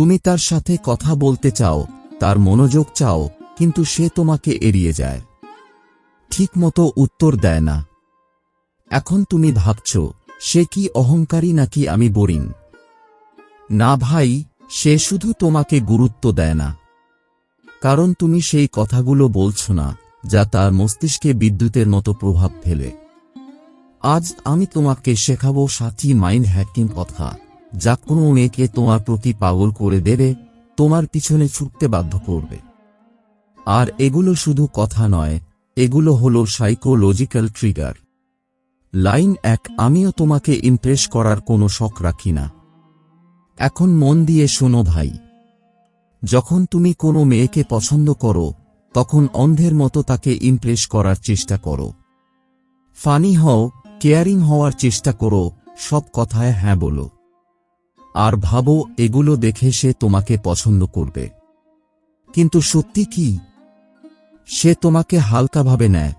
তুমি তার সাথে কথা বলতে চাও, তার মনোযোগ চাও, কিন্তু সে তোমাকে এড়িয়ে যায়। ঠিকমতো উত্তর দেয় না। এখন তুমি ভাবছ, সে কি অহংকারী নাকি আমি বোরিং? না ভাই, সে শুধু তোমাকে গুরুত্ব দেয় না। কারণ তুমি সেই কথাগুলো বলছ না, যা তার মস্তিষ্কে বিদ্যুতের মতো প্রভাব ফেলে। আজ আমি তোমাকে শেখাবো সাথী মাইন্ড হ্যাকিং কথা। যা কোনো মেয়েকে তোমার প্রতি পাগল করে দেবে, তোমার পিছনে ছুটতে বাধ্য করবে। আর এগুলো শুধু কথা নয়, এগুলো হলো সাইকোলজিক্যাল ট্রিগার লাইন এক, আমিও তোমাকে ইমপ্রেস করার কোনো শখ রাখি না। এখন মন দিয়ে শোনো ভাই। যখন তুমি কোনো মেয়েকে পছন্দ করো, তখন অন্ধের মতো তাকে ইমপ্রেস করার চেষ্টা করো। ফানি হও, কেয়ারিং হওয়ার চেষ্টা করো, সব কথায় হ্যাঁ বলো। আর ভাবো, এগুলো দেখে সে তোমাকে পছন্দ করবে। কিন্তু সত্যি কি? সে তোমাকে হালকাভাবে নেয়।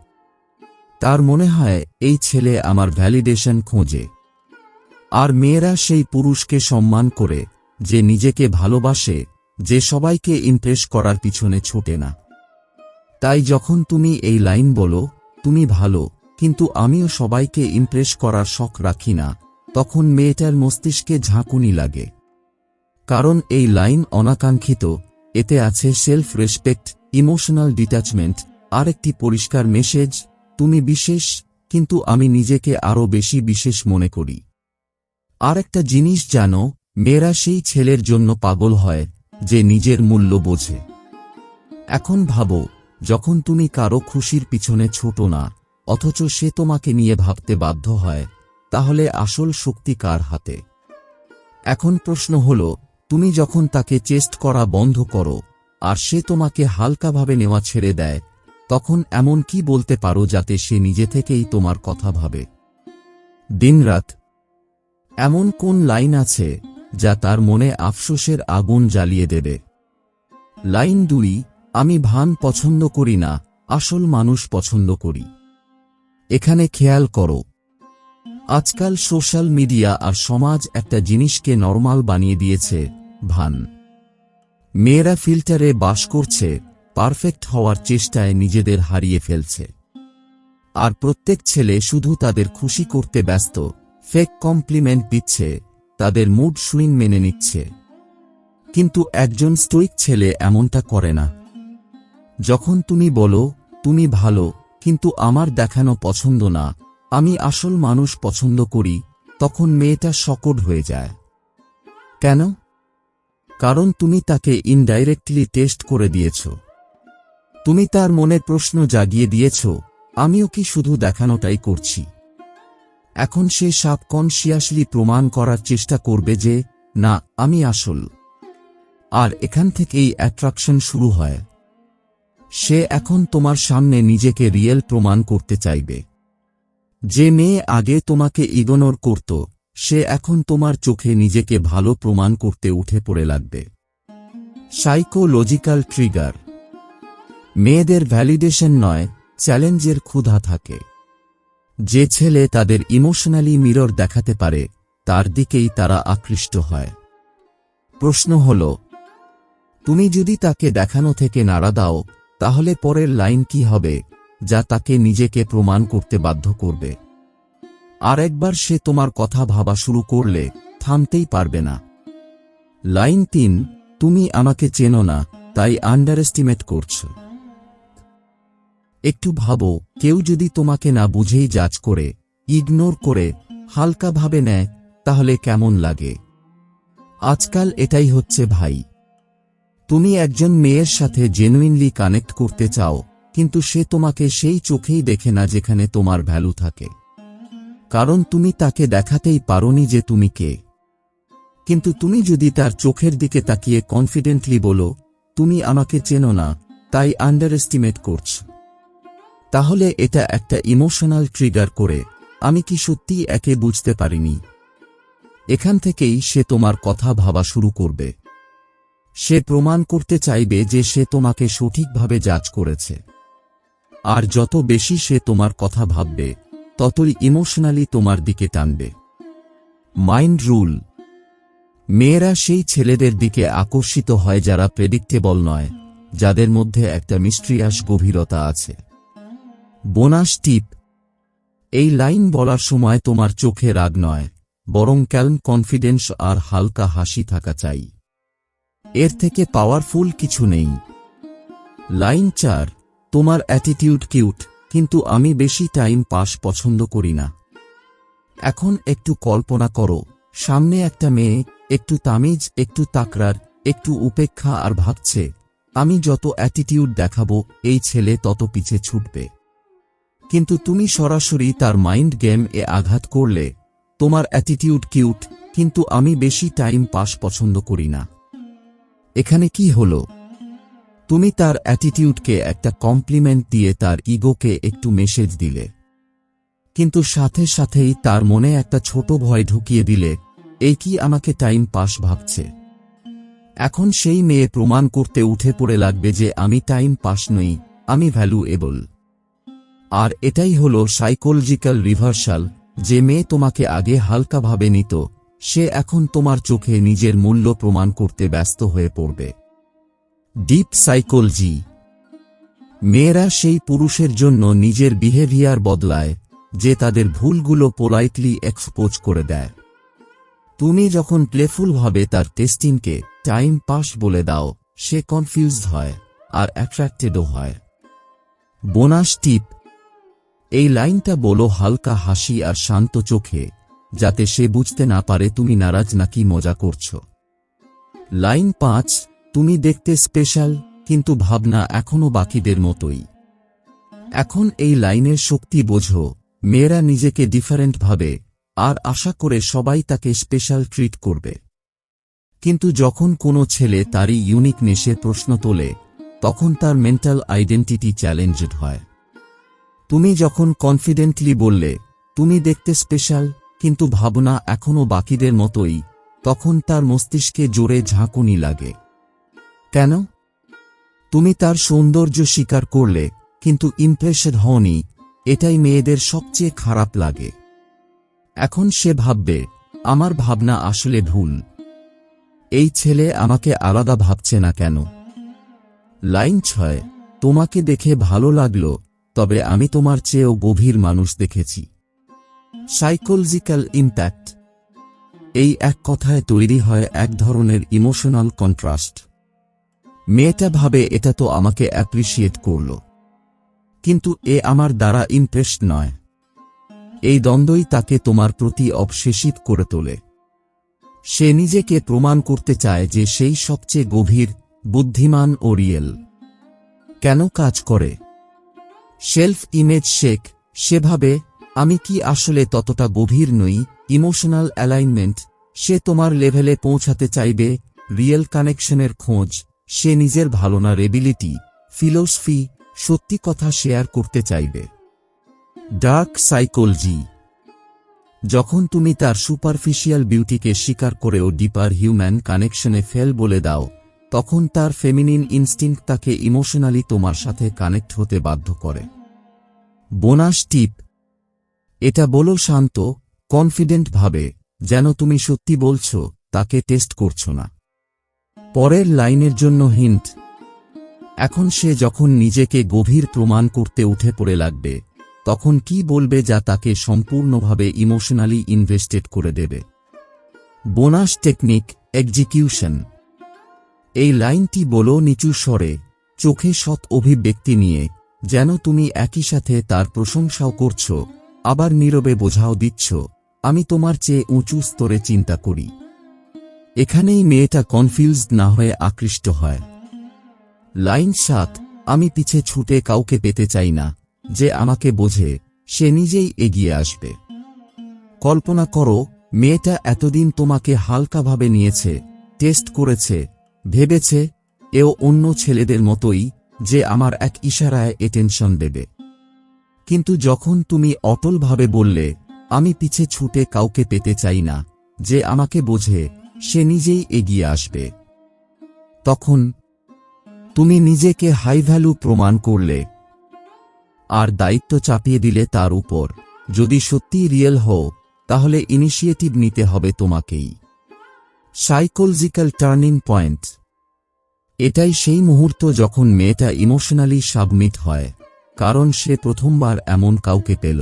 তার মনে হয়, এই ছেলে আমার ভ্যালিডেশন খোঁজে। আর মেয়েরা সেই পুরুষকে সম্মান করে, যে নিজেকে ভালোবাসে, যে সবাইকে ইমপ্রেস করার পিছনে ছোটে না। তাই যখন তুমি এই লাইন বলো, তুমি ভালো, কিন্তু আমিও সবাইকে ইমপ্রেস করার শখ রাখি না তখন মেয়েটার মস্তিষ্কে ঝাঁকুনি লাগে। কারণ এই লাইন অনাকাঙ্ক্ষিত, এতে আছে সেলফ রেসপেক্ট ইমোশনাল ডিট্যাচমেন্ট আর একটি পরিষ্কার মেসেজ তুমি বিশেষ, কিন্তু আমি নিজেকে আরও বেশি বিশেষ মনে করি। আর একটা জিনিস জানো, মেয়েরা সেই ছেলের জন্য পাগল হয়, যে নিজের মূল্য বোঝে। এখন ভাবো, যখন তুমি কারও খুশির পিছনে ছোট না, অথচ সে তোমাকে নিয়ে ভাবতে বাধ্য হয় তাহলে আসল শক্তি কার হাতে? এখন প্রশ্ন হল, তুমি যখন তাকে চেস্ট করা বন্ধ করো, আর সে তোমাকে হালকাভাবে নেওয়া ছেড়ে দেয়, তখন এমন কি বলতে পারো যাতে সে নিজে থেকেই তোমার কথা ভাবে? দিনরাত। এমন কোন লাইন আছে যা তার মনে আফসোসের আগুন জ্বালিয়ে দেবে? লাইন দুই, আমি ভান পছন্দ করি না, আসল মানুষ পছন্দ করি। এখানে খেয়াল করো আজকাল সোশ্যাল মিডিয়া আর সমাজ একটা জিনিসকে নরমাল বানিয়ে দিয়েছে, ভান। মেয়েরা ফিল্টারে বাস করছে, পারফেক্ট হওয়ার চেষ্টায় নিজেদের হারিয়ে ফেলছে। আর প্রত্যেক ছেলে শুধু তাদের খুশি করতে ব্যস্ত ফেক কমপ্লিমেন্ট দিচ্ছে, তাদের মুড সুইং মেনে নিচ্ছে। কিন্তু একজন স্টোইক ছেলে এমনটা করে না। যখন তুমি বলো, তুমি ভালো, কিন্তু আমার দেখানো পছন্দ না আমি আসল মানুষ পছন্দ করি, তখন মেয়েটা সকট হয়ে যায়। কেন? কারণ তুমি তাকে ইনডাইরেক্টলি টেস্ট করে দিয়েছ। তুমি তার মনে প্রশ্ন জাগিয়ে দিয়েছ, আমিও কি শুধু দেখানোটাই করছি? এখন সে সাবকনশিয়াসলি প্রমাণ করার চেষ্টা করবে যে, না, আমি আসল। আর এখান থেকেই অ্যাট্রাকশন শুরু হয়। সে এখন তোমার সামনে নিজেকে রিয়েল প্রমাণ করতে চাইবে। যে মেয়ে আগে তোমাকে ইগনোর করত, সে এখন তোমার চোখে নিজেকে ভালো প্রমাণ করতে উঠে পড়ে লাগবে। সাইকোলজিক্যাল ট্রিগার মেয়েদের ভ্যালিডেশন নয় চ্যালেঞ্জের ক্ষুধা থাকে। যে ছেলে তাদের ইমোশনালি মিরর দেখাতে পারে, তার দিকেই তারা আকৃষ্ট হয়। প্রশ্ন হল, তুমি যদি তাকে দেখানো থেকে নাড়া দাও, তাহলে পরের লাইন কি হবে? যা তাকে নিজেকে প্রমাণ করতে বাধ্য করবে। আর একবার সে তোমার কথা ভাবা শুরু করলে থামতেই পারবে না। লাইন তিন, তুমি আমাকে চেনো না, তাই আন্ডার এস্টিমেট করছ। একটু ভাবো, কেউ যদি তোমাকে না বুঝেই জাজ করে ইগনোর করে, হালকাভাবে নেয়, তাহলে কেমন লাগে? আজকাল এটাই হচ্ছে ভাই। তুমি একজন মেয়ের সাথে জেনুইনলি কানেক্ট করতে চাও কিন্তু সে তোমাকে সেই চোখেই দেখে না যেখানে তোমার ভ্যালু থাকে। কারণ তুমি তাকে দেখাতেই পারোনি যে তুমি কে। কিন্তু তুমি যদি তার চোখের দিকে তাকিয়ে কনফিডেন্টলি বলো, তুমি আমাকে চেনো না, তাই আন্ডার এস্টিমেট করছ। তাহলে এটা একটা ইমোশনাল ট্রিগার করে, আমি কি সত্যি একে বুঝতে পারিনি? এখান থেকেই সে তোমার কথা ভাবা শুরু করবে। সে প্রমাণ করতে চাইবে যে সে তোমাকে সঠিকভাবে যাচ করেছে। আর যত বেশি সে তোমার কথা ভাববে, ততই ইমোশনালি তোমার দিকে টানবে। মাইন্ড রুল মেয়েরা সেই ছেলেদের দিকে আকর্ষিত হয় যারা প্রেডিক্টেবল নয়, যাদের মধ্যে একটা মিস্ট্রিয়াস গভীরতা আছে। বোনাস টিপ এই লাইন বলার সময় তোমার চোখে রাগ নয়, বরং ক্যালম কনফিডেন্স আর হালকা হাসি থাকা চাই। এর থেকে পাওয়ারফুল কিছু নেই। লাইন চার. তোমার অ্যাটিটিউড কিউট কিন্তু আমি বেশি টাইম পাস পছন্দ করি না। এখন একটু কল্পনা করো, সামনে একটা মেয়ে, একটু তামিজ, একটু তাকরার, একটু উপেক্ষা আর ভাবছে, আমি যত অ্যাটিটিউড দেখাবো, এই ছেলে তত পিছে ছুটবে। কিন্তু তুমি সরাসরি তার মাইন্ড গেম এ আঘাত করলে, তোমার অ্যাটিটিউড কিউট কিন্তু আমি বেশি টাইম পাস পছন্দ করি না। এখানে কি হলো? তুমি তার অ্যাটিটিউডকে একটা কমপ্লিমেন্ট দিয়ে তার ইগোকে একটু মেসেজ দিলে। কিন্তু সাথে সাথেই তার মনে একটা ছোট ভয় ঢুকিয়ে দিলে, এই কি আমাকে টাইম পাস ভাবছে? এখন সেই মেয়ে প্রমাণ করতে উঠে পড়ে লাগবে যে আমি টাইম পাস নই, আমি ভ্যালুএবল আর এটাই হল সাইকোলজিক্যাল রিভার্সাল যে মেয়ে তোমাকে আগে হালকাভাবে নিত, সে এখন তোমার চোখে নিজের মূল্য প্রমাণ করতে ব্যস্ত হয়ে পড়বে। ডিপ সাইকোলজি মেয়েরা সেই পুরুষের জন্য নিজের বিহেভিয়ার বদলায়, যে তাদের ভুলগুলো পোলাইটলি এক্সপোজ করে দেয়। তুমি যখন প্লেফুলভাবে তার টেস্টিংকে টাইম পাস বলে দাও, সে কনফিউজড হয়, আর অ্যাট্রাক্টেডও হয়। বোনাস টিপ এই লাইনটা বলো হালকা হাসি আর শান্ত চোখে, যাতে সে বুঝতে না পারে তুমি নারাজ নাকি মজা করছ। লাইন পাঁচ তুমি দেখতে স্পেশাল, কিন্তু ভাবনা এখনও বাকিদের মতোই। এখন এই লাইনের শক্তি বোঝো, মেয়েরা নিজেকে ডিফারেন্ট ভাবে, আর আশা করে সবাই তাকে স্পেশাল ট্রিট করবে। কিন্তু যখন কোনো ছেলে তারই ইউনিকনেসের প্রশ্ন তোলে, তখন তার মেন্টাল আইডেন্টিটি চ্যালেঞ্জড হয়। তুমি যখন কনফিডেন্টলি বললে, তুমি দেখতে স্পেশাল কিন্তু ভাবনা এখনও বাকিদের মতোই, তখন তার মস্তিষ্কে জোরে ঝাঁকুনি লাগে। কেন? তুমি তার সৌন্দর্য স্বীকার করলে, কিন্তু ইমপ্রেসড হওনি, এটাই মেয়েদের সবচেয়ে খারাপ লাগে। এখন সে ভাববে, আমার ভাবনা আসলে ভুল। এই ছেলে আমাকে আলাদা ভাবছে না কেন? লাইন ছয়, তোমাকে দেখে ভালো লাগল, তবে আমি তোমার চেয়েও গভীর মানুষ দেখেছি। সাইকোলজিক্যাল ইম্প্যাক্ট এই এক কথায় তৈরি হয় এক ধরনের ইমোশনাল কন্ট্রাস্ট মেয়েটা ভাবে এটা তো আমাকে অ্যাপ্রিসিয়েট করল। কিন্তু এ আমার দ্বারা ইমপ্রেসড নয়। এই দ্বন্দ্বই তাকে তোমার প্রতি অবশেষিত করে তোলে। সে নিজেকে প্রমাণ করতে চায় যে সেই সবচেয়ে গভীর, বুদ্ধিমান ও রিয়েল কেন কাজ করে? সেলফ ইমেজ শেখ সেভাবে আমি কি আসলে ততটা গভীর নই? ইমোশনাল অ্যালাইনমেন্ট সে তোমার লেভেলে পৌঁছাতে চাইবে রিয়েল কানেকশনের খোঁজ। সে নিজের ভালোনা রেবিলিটি, ফিলোসফি, সত্যি কথা শেয়ার করতে চাইবে। Dark psychology. যখন তুমি তার সুপারফিশিয়াল বিউটিকে স্বীকার করেও ডিপার হিউম্যান কানেকশনে ফেল বলে দাও, তখন তার ফেমিনিন ইনস্টিংক্ট তাকে ইমোশনালি তোমার সাথে কানেক্ট হতে বাধ্য করে। Bonus tip. এটা বলো শান্ত, কনফিডেন্ট ভাবে, যেন তুমি সত্যি বলছো, তাকে টেস্ট করছ না। পরের লাইনের জন্য হিন্ট। এখন সে যখন নিজেকে গভীর প্রমাণ করতে উঠে পড়ে লাগবে, তখন কি বলবে যা তাকে সম্পূর্ণভাবে ইমোশনালি ইনভেস্টেড করে দেবে? Bonus technique execution. এই লাইনটি বলো নিচু স্বরে, চোখে সৎ অভিব্যক্তি নিয়ে, যেন তুমি একই সাথে তার প্রশংসাও করছ, আবার নীরবে বোঝাও দিচ্ছ, আমি তোমার চেয়ে উঁচু স্তরে চিন্তা করি। এখানেই মেয়েটা কনফিউজড না হয়ে আকৃষ্ট হয়। লাইন সাত, আমি পিছে ছুটে কাউকে পেতে চাই না, যে আমাকে বোঝে, সে নিজেই এগিয়ে আসবে। কল্পনা করো, মেয়েটা এতদিন তোমাকে হালকাভাবে নিয়েছে টেস্ট করেছে, ভেবেছে, এও অন্য ছেলেদের মতোই, যে আমার এক ইশারায় এটেনশন দেবে। কিন্তু যখন তুমি অটলভাবে বললে, আমি পিছে ছুটে কাউকে পেতে চাই না, যে আমাকে বোঝে সে নিজেই এগিয়ে আসবে। তখন তুমি নিজেকে হাই ভ্যালু প্রমাণ করলে আর দায়িত্ব চাপিয়ে দিলে তার উপর। যদি সত্যি রিয়েল হও, তাহলে ইনিশিয়েটিভ নিতে হবে তোমাকেই। সাইকোলজিক্যাল টার্নিং পয়েন্ট এটাই সেই মুহূর্ত যখন মেয়েটা ইমোশনালি সাবমিট হয়, কারণ সে প্রথমবার এমন কাউকে পেল।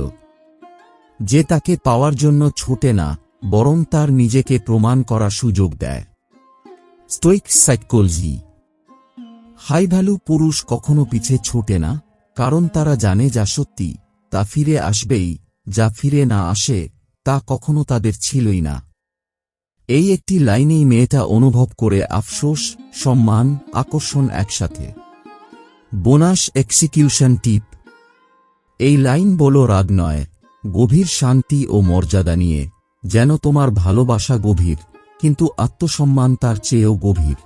যে তাকে পাওয়ার জন্য ছুটে না বরং তার নিজেকে প্রমাণ করার সুযোগ দেয়। Stoic psychology. হাই ভ্যালু পুরুষ কখনো পিছে ছোটে না, কারণ তারা জানে যা সত্যি, তা ফিরে আসবেই, যা ফিরে না আসে, তা কখনো তাদের ছিলই না। এই একটি লাইনেই মেয়েটা অনুভব করে আফসোস, সম্মান, আকর্ষণ একসাথে। Bonus execution tip. এই লাইন বলো রাগ নয়, গভীর শান্তি ও মর্যাদা নিয়ে। যেন তোমার ভালোবাসা গভীর, কিন্তু আত্মসম্মান তার চেয়েও গভীর।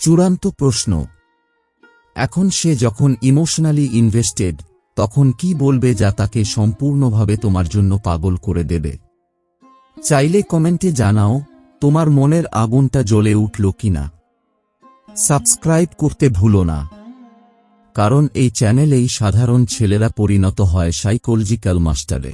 চূড়ান্ত প্রশ্ন। এখন সে যখন ইমোশনালি ইনভেস্টেড, তখন কি বলবে যা তাকে সম্পূর্ণভাবে তোমার জন্য পাগল করে দেবে? চাইলে কমেন্টে জানাও, তোমার মনের আগুনটা জ্বলে উঠল কিনা। সাবস্ক্রাইব করতে ভুলো না। কারণ এই চ্যানেলেই সাধারণ ছেলেরা পরিণত হয় সাইকোলজিক্যাল মাস্টারে।